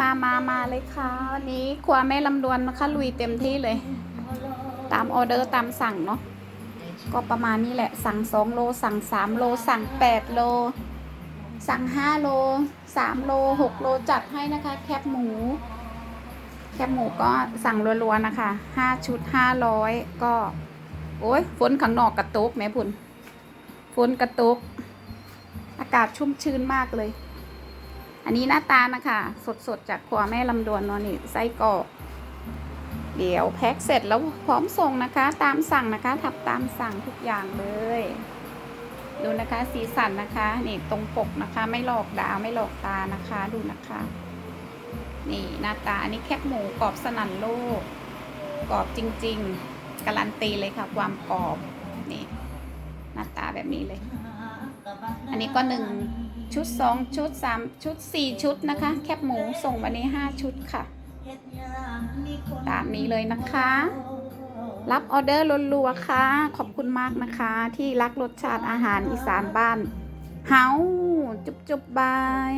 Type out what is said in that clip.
มามามาเลยค่ะ วันนี้ครัวแม่ลำดวนนะคะ ลุยเต็มที่เลย ตามออเดอร์ตามสั่งเนาะก็ประมาณนี้แหละ สั่งสองโล สั่งสามโล สั่งแปดโล สั่งห้าโลสามโลหกโลจัดให้นะคะ แคบหมู แคบหมูก็สั่งรัวๆนะคะห้าชุดห้าร้อยก็ โอ้ยฝนข้างนอกกระตุกแม่พุ่นฝนกระตุก อากาศชุ่มชื้นมากเลย อันนี้หน้าตานะคะสดๆ จากครัวแม่ลำดวนนาะนี่ไส้กรอกเดี๋ยวแพ็คเสร็จแล้วพร้อมส่งนะคะ ตามสั่งนะคะทับตามสั่งทุกอย่างเลย ดูนะคะสีสันนะคะนี่ตรงปกนะคะ ไม่หลอกดาวไม่หลอกตานะคะดูนะคะ นี่หน้าตาอันนี้แคบหมูกรอบสนั่นโลกกรอบจริง ๆ การันตีเลยค่ะ ความกรอบนี่หน้าตาแบบนี้เลย อันนี้ก็หนึ่ง ชุดสองชุดสามชุดสี่ชุดนะคะ แคบหมูส่งวันนี้ห้าชุดค่ะ ตามนี้เลยนะคะ รับออเดอร์รัวๆค่ะ ขอบคุณมากนะคะ ที่รักรสชาติอาหารอีสานบ้าน เฮาจุบจุบบาย